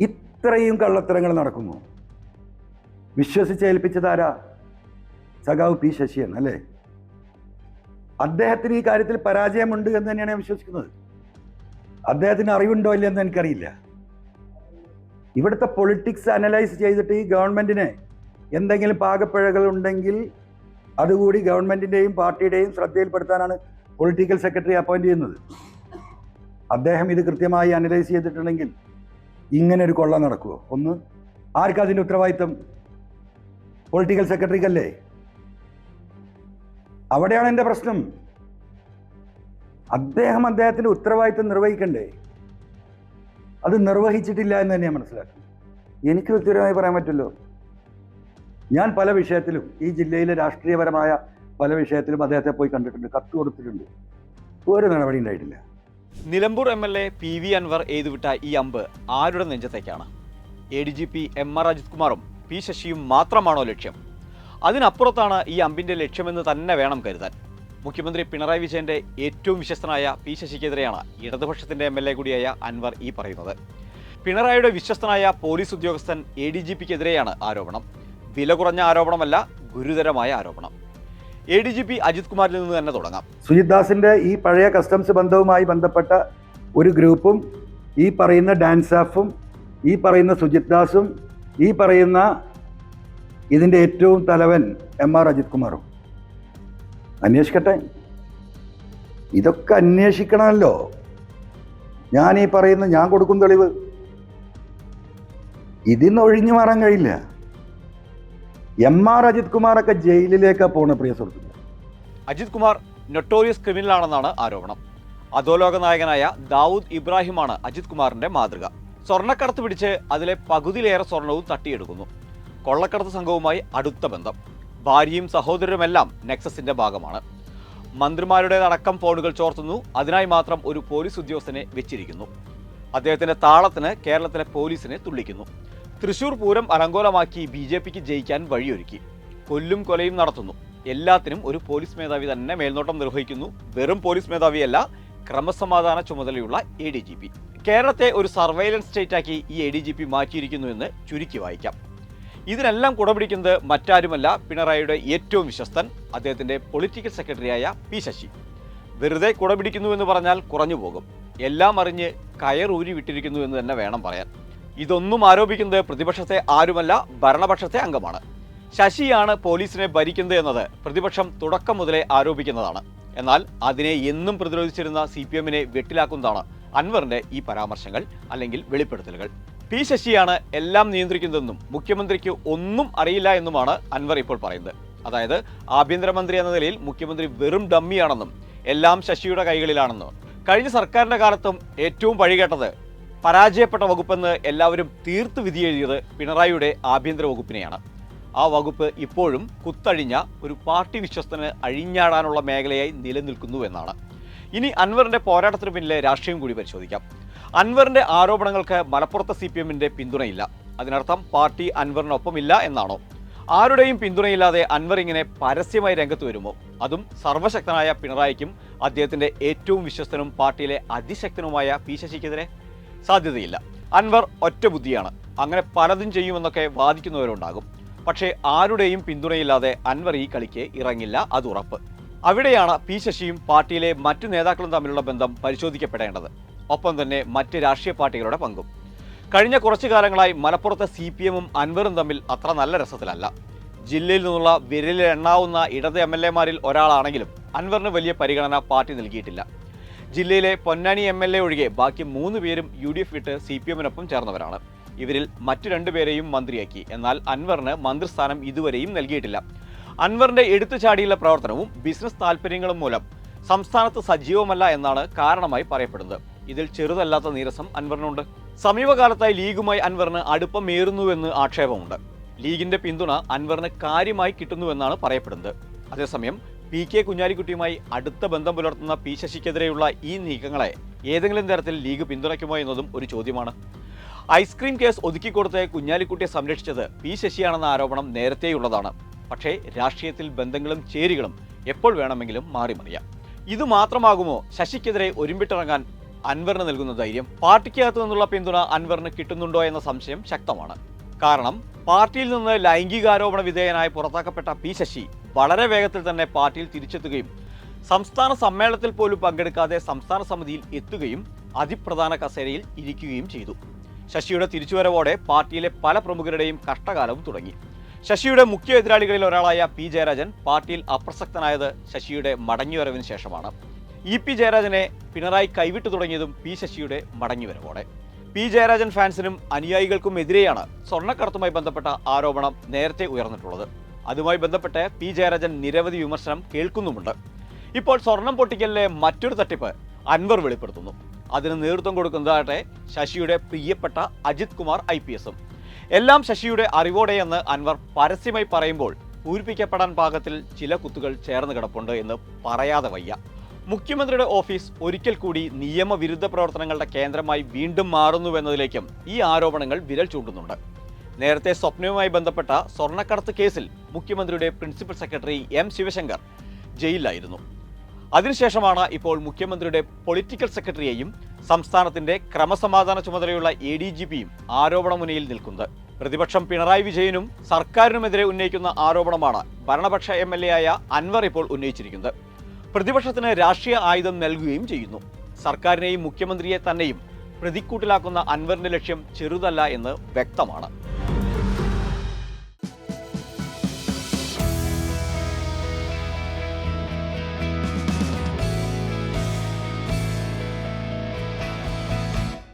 ഇത്രയും കള്ളത്തരങ്ങൾ നടക്കുമോ വിശ്വസിച്ചേൽപ്പിച്ചതാരാ സഖാവ് പി ശശിയൻ അല്ലേ? അദ്ദേഹത്തിന് ഈ കാര്യത്തിൽ പരാജയമുണ്ട് എന്ന് തന്നെയാണ് ഞാൻ വിശ്വസിക്കുന്നത്. അദ്ദേഹത്തിന് അറിവുണ്ടോ ഇല്ലെന്ന് എനിക്കറിയില്ല. ഇവിടുത്തെ പൊളിറ്റിക്സ് അനലൈസ് ചെയ്തിട്ട് ഈ ഗവൺമെന്റിന് എന്തെങ്കിലും പാകപ്പിഴകൾ ഉണ്ടെങ്കിൽ അതുകൂടി ഗവൺമെന്റിന്റെയും പാർട്ടിയുടെയും ശ്രദ്ധയിൽപ്പെടുത്താനാണ് പൊളിറ്റിക്കൽ സെക്രട്ടറി അപ്പോയിന്റ് ചെയ്യുന്നത്. അദ്ദേഹം ഇത് കൃത്യമായി അനലൈസ് ചെയ്തിട്ടുണ്ടെങ്കിൽ ഇങ്ങനെ ഒരു കൊള്ള നടക്കുമോ ഒന്ന് ആർക്കാ അതിന്റെ ഉത്തരവാദിത്തം പൊളിറ്റിക്കൽ സെക്രട്ടറിക്കല്ലേ അവിടെയാണ് എന്റെ പ്രശ്നം. അദ്ദേഹം അദ്ദേഹത്തിന്റെ ഉത്തരവാദിത്തം നിർവഹിക്കണ്ടേ? അത് നിർവഹിച്ചിട്ടില്ല എന്ന് തന്നെയാണ് മനസ്സിലാക്കുന്നത് എനിക്ക് വ്യക്തിപരമായി പറയാൻ പറ്റുമല്ലോ? ഞാൻ പല വിഷയത്തിലും ഈ ജില്ലയിലെ രാഷ്ട്രീയപരമായ പല വിഷയത്തിലും അദ്ദേഹത്തെ പോയി കണ്ടിട്ടുണ്ട് കത്ത് കൊടുത്തിട്ടുണ്ട്. ഒരു നടപടി ഉണ്ടായിട്ടില്ല. Nilambur M L A P V Anvar എഴുതുവിട്ട ഈ അമ്പ് ആരുടെ നെഞ്ചത്തേക്കാണ്? A D G P M R Ajith കുമാറും പി ശശിയും മാത്രമാണോ ലക്ഷ്യം? അതിനപ്പുറത്താണ് ഈ അമ്പിന്റെ ലക്ഷ്യമെന്ന് തന്നെ വേണം കരുതാൻ. മുഖ്യമന്ത്രി പിണറായി വിജയന്റെ ഏറ്റവും വിശ്വസ്തനായ പി ശശിക്കെതിരെയാണ് ഇടതുപക്ഷത്തിന്റെ എം എൽ എ കൂടിയായ അൻവർ ഈ പറയുന്നത്. പിണറായിയുടെ വിശ്വസ്തനായ പോലീസ് ഉദ്യോഗസ്ഥൻ എ ഡി ജി പിക്കെതിരെയാണ് ആരോപണം. വില കുറഞ്ഞ ആരോപണമല്ല ഗുരുതരമായ ആരോപണം. A D G P Ajith കുമാറിൽ നിന്ന് തന്നെ തുടങ്ങാം. സുജിത് ദാസിന്റെ ഈ പഴയ കസ്റ്റംസ് ബന്ധവുമായി ബന്ധപ്പെട്ട ഒരു ഗ്രൂപ്പും ഈ പറയുന്ന ഡാൻസാഫും ഈ പറയുന്ന സുജിത് ദാസും ഈ പറയുന്ന ഇതിന്റെ ഏറ്റവും തലവൻ എം ആർ അജിത് കുമാറും. അന്വേഷിക്കട്ടെ. ഇതൊക്കെ അന്വേഷിക്കണമല്ലോ. ഞാൻ ഈ പറയുന്ന ഞാൻ കൊടുക്കും തെളിവ്. ഇതിന്ന് ഒഴിഞ്ഞു മാറാൻ കഴിയില്ല. എം ആർ അജിത് കുമാറൊക്കെ ജയിലിലേക്ക് പോണ പ്രിയ സുഹൃത്തുക്കളെ. അജിത് കുമാർ നൊട്ടോറിയസ് ക്രിമിനൽ ആണെന്നാണ് ആരോപണം. അധോലോക നായകനായ ദാവൂദ് ഇബ്രാഹിമാണ് അജിത് കുമാറിന്റെ മാതൃക. സ്വർണക്കടത്ത് പിടിച്ച് അതിലെ പകുതിയിലേറെ സ്വർണവും തട്ടിയെടുക്കുന്നു. കൊള്ളക്കടത്ത് സംഘവുമായി അടുത്ത ബന്ധം. ഭാര്യയും സഹോദരരുമെല്ലാം നെക്സസിന്റെ ഭാഗമാണ്. മന്ത്രിമാരുടേതടക്കം ഫോണുകൾ ചോർത്തുന്നു. അതിനായി മാത്രം ഒരു പോലീസ് ഉദ്യോഗസ്ഥനെ വെച്ചിരിക്കുന്നു. അദ്ദേഹത്തിന്റെ താളത്തിന് കേരളത്തിലെ പോലീസിനെ തുള്ളിക്കുന്നു. തൃശൂർ പൂരം അലങ്കോലമാക്കി ബി ജെ പിക്ക് ജയിക്കാൻ വഴിയൊരുക്കി. കൊല്ലും കൊലയും നടത്തുന്നു. എല്ലാത്തിനും ഒരു പോലീസ് മേധാവി തന്നെ മേൽനോട്ടം നിർവഹിക്കുന്നു. വെറും പോലീസ് മേധാവിയല്ല ക്രമസമാധാന ചുമതലയുള്ള എ ഡി ജി പി കേരളത്തെ ഒരു സർവൈലൻസ് സ്റ്റേറ്റാക്കി ഈ എ ഡി ജി പി മാറ്റിയിരിക്കുന്നു എന്ന് ചുരുക്കി വായിക്കാം. ഇതിനെല്ലാം കുടപിടിക്കുന്നത് മറ്റാരുമല്ല പിണറായിയുടെ ഏറ്റവും വിശ്വസ്തൻ അദ്ദേഹത്തിന്റെ പൊളിറ്റിക്കൽ സെക്രട്ടറിയായ പി ശശി. വെറുതെ കുടപിടിക്കുന്നു എന്ന് പറഞ്ഞാൽ കുറഞ്ഞു പോകും എല്ലാം അറിഞ്ഞ് കയറൂരി വിട്ടിരിക്കുന്നു എന്ന് തന്നെ വേണം പറയാൻ. ഇതൊന്നും ആരോപിക്കുന്നത് പ്രതിപക്ഷത്തെ ആരുമല്ല ഭരണപക്ഷത്തെ അംഗമാണ്. ശശിയാണ് പോലീസിനെ ഭരിക്കുന്നത് എന്നത് പ്രതിപക്ഷം തുടക്കം മുതലേ ആരോപിക്കുന്നതാണ്. എന്നാൽ അതിനെ എന്നും പ്രതിരോധിച്ചിരുന്ന സി പി എമ്മിനെ വെട്ടിലാക്കുന്നതാണ് അൻവറിന്റെ ഈ പരാമർശങ്ങൾ അല്ലെങ്കിൽ വെളിപ്പെടുത്തലുകൾ. പി ശശിയാണ് എല്ലാം നിയന്ത്രിക്കുന്നതെന്നും മുഖ്യമന്ത്രിക്ക് ഒന്നും അറിയില്ല എന്നുമാണ് അൻവർ ഇപ്പോൾ പറയുന്നത്. അതായത് ആഭ്യന്തരമന്ത്രി എന്ന നിലയിൽ മുഖ്യമന്ത്രി വെറും ഡമ്മിയാണെന്നും എല്ലാം ശശിയുടെ കൈകളിലാണെന്നും. കഴിഞ്ഞ സർക്കാരിന്റെ കാലത്തും ഏറ്റവും വഴികേട്ടത് പരാജയപ്പെട്ട വകുപ്പെന്ന് എല്ലാവരും തീർത്ത് വിധിയെഴുതിയത് പിണറായിയുടെ ആഭ്യന്തര വകുപ്പിനെയാണ്. ആ വകുപ്പ് ഇപ്പോഴും കുത്തഴിഞ്ഞ ഒരു പാർട്ടി വിശ്വസ്തന് അഴിഞ്ഞാടാനുള്ള മേഖലയായി നിലനിൽക്കുന്നു എന്നാണ്. ഇനി അൻവറിന്റെ പോരാട്ടത്തിന് പിന്നിലെ രാഷ്ട്രീയം കൂടി പരിശോധിക്കാം. അൻവറിന്റെ ആരോപണങ്ങൾക്ക് മലപ്പുറത്തെ സി പി എമ്മിന്റെ പിന്തുണയില്ല. അതിനർത്ഥം പാർട്ടി അൻവറിനൊപ്പമില്ല എന്നാണോ? ആരുടെയും പിന്തുണയില്ലാതെ അൻവർ ഇങ്ങനെ പരസ്യമായി രംഗത്ത് വരുമോ? അതും സർവശക്തനായ പിണറായിക്കും അദ്ദേഹത്തിന്റെ ഏറ്റവും വിശ്വസ്തനും പാർട്ടിയിലെ അതിശക്തനുമായ പി ശശിക്കെതിരെ? സാധ്യതയില്ല. അൻവർ ഒറ്റ ബുദ്ധിയാണ്. അങ്ങനെ പലതും ചെയ്യുമെന്നൊക്കെ വാദിക്കുന്നവരുണ്ടാകും. പക്ഷേ ആരുടെയും പിന്തുണയില്ലാതെ അൻവർ ഈ കളിക്ക് ഇറങ്ങില്ല അത് ഉറപ്പ്. അവിടെയാണ് പി ശശിയും പാർട്ടിയിലെ മറ്റു നേതാക്കളും തമ്മിലുള്ള ബന്ധം പരിശോധിക്കപ്പെടേണ്ടത്. ഒപ്പം തന്നെ മറ്റ് രാഷ്ട്രീയ പാർട്ടികളുടെ പങ്കും. കഴിഞ്ഞ കുറച്ചു കാലങ്ങളായി മലപ്പുറത്തെ സി പി എമ്മും അൻവറും തമ്മിൽ അത്ര നല്ല രസത്തിലല്ല. ജില്ലയിൽ നിന്നുള്ള വിരലിൽ എണ്ണാവുന്ന ഇടത് എം എൽ എമാരിൽ ഒരാളാണെങ്കിലും അൻവറിന് വലിയ പരിഗണന പാർട്ടി നൽകിയിട്ടില്ല. ജില്ലയിലെ പൊന്നാനി എം എൽ എ ഒഴികെ ബാക്കി മൂന്ന് പേരും യു ഡി എഫ് വിട്ട് സി പി എമ്മിനൊപ്പം ചേർന്നവരാണ്. ഇവരിൽ മറ്റു രണ്ടുപേരെയും മന്ത്രിയാക്കി. എന്നാൽ അൻവറിന് മന്ത്രിസ്ഥാനം ഇതുവരെയും നൽകിയിട്ടില്ല. അൻവറിന്റെ എടുത്തുചാടിയുള്ള പ്രവർത്തനവും ബിസിനസ് താല്പര്യങ്ങളും മൂലം സംസ്ഥാനത്ത് സജീവമല്ല എന്നാണ് കാരണമായി പറയപ്പെടുന്നത്. ഇതിൽ ചെറുതല്ലാത്ത നീരസം അൻവറിനുണ്ട്. സമീപകാലത്തായി ലീഗുമായി അൻവറിന് അടുപ്പമേറുന്നുവെന്ന് ആക്ഷേപമുണ്ട്. ലീഗിന്റെ പിന്തുണ അൻവറിന് കാര്യമായി കിട്ടുന്നുവെന്നാണ് പറയപ്പെടുന്നത്. അതേസമയം പി കെ കുഞ്ഞാലിക്കുട്ടിയുമായി അടുത്ത ബന്ധം പുലർത്തുന്ന പി ശശിക്കെതിരെയുള്ള ഈ നീക്കങ്ങളെ ഏതെങ്കിലും തരത്തിൽ ലീഗ് പിന്തുണയ്ക്കുമോ എന്നതും ഒരു ചോദ്യമാണ്. ഐസ്ക്രീം കേസ് ഒതുക്കിക്കൊടുത്ത് കുഞ്ഞാലിക്കുട്ടിയെ സംരക്ഷിച്ചത് പി ശശിയാണെന്ന ആരോപണം നേരത്തെയുള്ളതാണ്. പക്ഷേ രാഷ്ട്രീയത്തിൽ ബന്ധങ്ങളും ചേരികളും എപ്പോൾ വേണമെങ്കിലും മാറി മറിയാം ഇത് മാത്രമാകുമോ ശശിക്കെതിരെ ഒരുമ്പിട്ടിറങ്ങാൻ അൻവറിന് നൽകുന്ന ധൈര്യം? പാർട്ടിക്കകത്തു നിന്നുള്ള പിന്തുണ അൻവറിന് കിട്ടുന്നുണ്ടോ എന്ന സംശയം ശക്തമാണ്. കാരണം പാർട്ടിയിൽ നിന്ന് ലൈംഗികാരോപണ വിധേയനായി പുറത്താക്കപ്പെട്ട പി ശശി വളരെ വേഗത്തിൽ തന്നെ പാർട്ടിയിൽ തിരിച്ചെത്തുകയും സംസ്ഥാന സമ്മേളനത്തിൽ പോലും പങ്കെടുക്കാതെ സംസ്ഥാന സമിതിയിൽ എത്തുകയും അതിപ്രധാന കസേരയിൽ ഇരിക്കുകയും ചെയ്തു. ശശിയുടെ തിരിച്ചുവരവോടെ പാർട്ടിയിലെ പല പ്രമുഖരുടെയും കഷ്ടകാലവും തുടങ്ങി. ശശിയുടെ മുഖ്യ എതിരാളികളിൽ ഒരാളായ പി ജയരാജൻ പാർട്ടിയിൽ അപ്രസക്തനായത് ശശിയുടെ മടങ്ങിവരവിന് ശേഷമാണ്. ഇ പി ജയരാജനെ പിണറായി കൈവിട്ടു തുടങ്ങിയതും പി ശശിയുടെ മടങ്ങിവരവോടെ. പി ജയരാജൻ ഫാൻസിനും അനുയായികൾക്കും എതിരെയാണ് സ്വർണക്കടത്തുമായി ബന്ധപ്പെട്ട ആരോപണം നേരത്തെ ഉയർന്നിട്ടുള്ളത്. അതുമായി ബന്ധപ്പെട്ട് പി ജയരാജൻ നിരവധി വിമർശനം കേൾക്കുന്നുമുണ്ട്. ഇപ്പോൾ സ്വർണം പൊട്ടിക്കലിലെ മറ്റൊരു തട്ടിപ്പ് അൻവർ വെളിപ്പെടുത്തുന്നു. അതിന് നേതൃത്വം കൊടുക്കുന്നതാകട്ടെ ശശിയുടെ പ്രിയപ്പെട്ട അജിത് കുമാർ ഐ പി എസും. എല്ലാം ശശിയുടെ അറിവോടെയെന്ന് അൻവർ പരസ്യമായി പറയുമ്പോൾ പൂരിപ്പിക്കപ്പെടാൻ പാകത്തിൽ ചില കുത്തുകൾ ചേർന്ന് കിടപ്പുണ്ട് എന്ന് പറയാതെ വയ്യ. മുഖ്യമന്ത്രിയുടെ ഓഫീസ് ഒരിക്കൽ കൂടി നിയമവിരുദ്ധ പ്രവർത്തനങ്ങളുടെ കേന്ദ്രമായി വീണ്ടും മാറുന്നുവെന്നതിലേക്കും ഈ ആരോപണങ്ങൾ വിരൽ ചൂണ്ടുന്നുണ്ട്. നേരത്തെ സ്വപ്നവുമായി ബന്ധപ്പെട്ട സ്വർണക്കടത്ത് കേസിൽ മുഖ്യമന്ത്രിയുടെ പ്രിൻസിപ്പൽ സെക്രട്ടറി എം ശിവശങ്കർ ജയിലിലായിരുന്നു. അതിനുശേഷമാണ് ഇപ്പോൾ മുഖ്യമന്ത്രിയുടെ പൊളിറ്റിക്കൽ സെക്രട്ടറിയെയും സംസ്ഥാനത്തിന്റെ ക്രമസമാധാന ചുമതലയുള്ള എ ഡി ജി പിയും ആരോപണമുനയിൽ നിൽക്കുന്നത്. പ്രതിപക്ഷം പിണറായി വിജയനും സർക്കാരിനുമെതിരെ ഉന്നയിക്കുന്ന ആരോപണമാണ് ഭരണപക്ഷ എം എൽ എ ആയ അൻവർ ഇപ്പോൾ ഉന്നയിച്ചിരിക്കുന്നത്. പ്രതിപക്ഷത്തിന് രാഷ്ട്രീയ ആയുധം നൽകുകയും ചെയ്യുന്നു. സർക്കാരിനെയും മുഖ്യമന്ത്രിയെ തന്നെയും പ്രതിക്കൂട്ടിലാക്കുന്ന അൻവറിന്റെ ലക്ഷ്യം ചെറുതല്ല എന്ന് വ്യക്തമാണ്.